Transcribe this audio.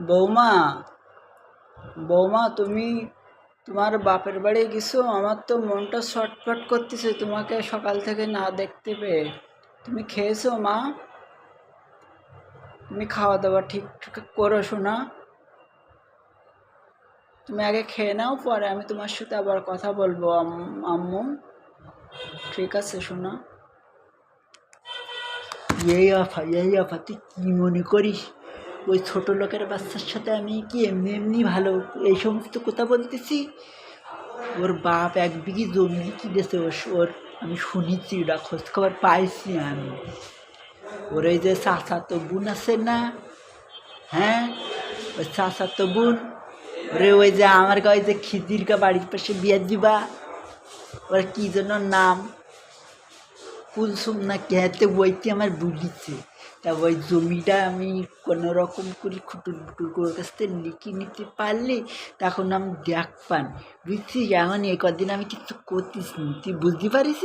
বৌমা বৌমা, তুমি তোমার বাপের বাড়ি গেছো, আমার তো মনটা ছটফট করতেছে, তোমাকে সকাল থেকে না দেখতে পেয়ে। তুমি খেয়েছো, মা? তুমি খাওয়া দাওয়া ঠিক করো শোনা তুমি আগে খেয়ে নাও, পরে আমি তোমার সাথে আবার কথা বলব, আম- আম্মু। ঠিক আছে শোনা এই আফা এই আফা, তুই কী মনে করিস? ওই ছোট লোকের বাচ্চার সাথে আমি কি এমনি এমনি ভালো এই সমস্ত কথা বলতেছি? ওর বাপ এক বিঘি জমি কিনেছে ওর ওর, আমি শুনেছি ওটা খোঁজ খবর পাইছি আমি। ওর ওই যে চাচাতো বোন আছে না? হ্যাঁ? ওই চাচাতো বোন? ওরে ওই যে আমার গায়ে যে খিদিরকা বাড়ির পাশে বিয়ে দিবা? ওর কী যেন নাম? কুলসুম না কেহাতে বইতে আমার বুঝিছে তা ওই জমিটা আমি কোনো রকম করে খুটুর বুটুর করে কাছ থেকে লিখে নিতে পারলে তখন আমি দেখ পান। বুঝছিস? এখন এ কদিন আমি কিছু করতিস নি। তুই বুঝতে পারিস